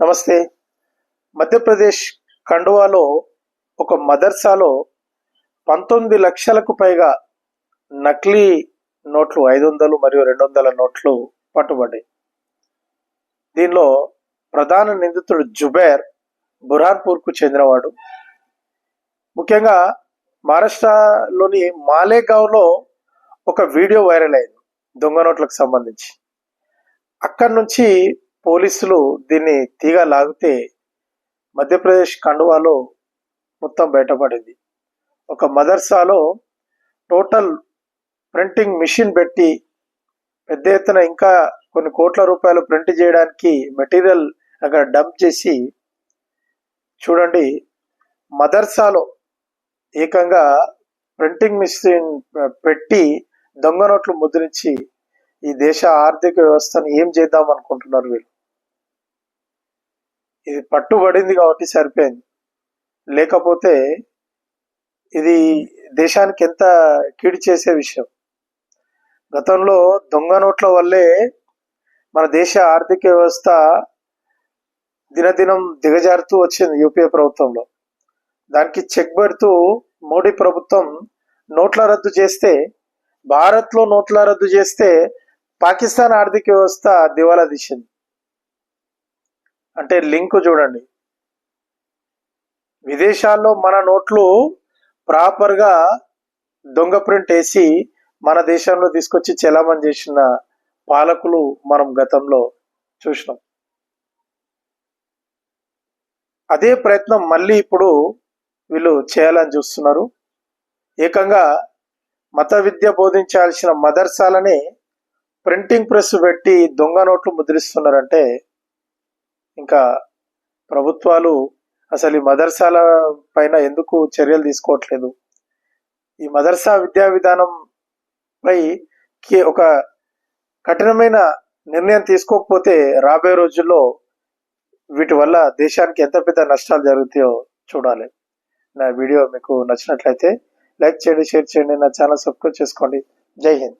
నమస్తే. మధ్యప్రదేశ్ ఖండువాలో ఒక మదర్సాలో పంతొమ్మిది లక్షలకు పైగా నకిలీ నోట్లు ఐదు వందలు మరియు రెండు వందల నోట్లు పట్టుబడ్డాయి. దీనిలో ప్రధాన నిందితుడు జుబేర్ బుర్హాన్పూర్కు చెందినవాడు. ముఖ్యంగా మహారాష్ట్రలోని మాలేగావ్లో ఒక వీడియో వైరల్ అయింది దొంగ నోట్లకు సంబంధించి. అక్కడి నుంచి పోలీసులు దీన్ని తీగ లాగితే మధ్యప్రదేశ్ కండువాలో మొత్తం బయటపడింది. ఒక మదర్సాలో టోటల్ ప్రింటింగ్ మిషన్ పెట్టి పెద్ద ఎత్తున ఇంకా కొన్ని కోట్ల రూపాయలు ప్రింట్ చేయడానికి మెటీరియల్ అక్కడ డంప్ చేసి చూడండి మదర్సాలో ఏకంగా ప్రింటింగ్ మిషన్ పెట్టి దొంగ నోట్లు ముద్రించి ఈ దేశ ఆర్థిక వ్యవస్థను ఏం చేద్దాం అనుకుంటున్నారు వీళ్ళు? ఇది పట్టుబడింది కాబట్టి సరిపోయింది. లేకపోతే ఇది దేశానికి ఎంత కీడు చేసే విషయం. గతంలో దొంగ నోట్ల వల్లే మన దేశ ఆర్థిక వ్యవస్థ దినదినం దిగజారుతూ వచ్చింది యూపీఏ ప్రభుత్వంలో. దానికి చెక్ పెడుతూ మోడీ ప్రభుత్వం నోట్ల రద్దు చేస్తే భారత్లో నోట్ల రద్దు చేస్తే పాకిస్తాన్ ఆర్థిక వ్యవస్థ దివాలా తీసింది. అంటే లింక్ చూడండి. విదేశాల్లో మన నోట్లు ప్రాపర్గా దొంగ ప్రింట్ వేసి మన దేశంలో తీసుకొచ్చి చెలామణి చేసిన పాలకులు మనం గతంలో చూసినాం. అదే ప్రయత్నం మళ్ళీ ఇప్పుడు వీళ్ళు చేయాలని చూస్తున్నారు. ఏకంగా మత విద్య బోధించాల్సిన మదర్సాలని ప్రింటింగ్ ప్రెస్ పెట్టి దొంగ నోట్లు ముద్రిస్తున్నారంటే ఇంకా ప్రభుత్వాలు అసలు ఈ మదర్సాల పైన ఎందుకు చర్యలు తీసుకోవట్లేదు? ఈ మదర్సా విద్యా విధానంపై ఒక కఠినమైన నిర్ణయం తీసుకోకపోతే రాబోయే రోజుల్లో వీటి వల్ల దేశానికి ఎంత పెద్ద నష్టాలు జరుగుతాయో చూడాలి. నా వీడియో మీకు నచ్చినట్లయితే లైక్ చేయండి షేర్ చేయండి నా ఛానల్ సబ్స్క్రైబ్ చేసుకోండి. జై హింద్.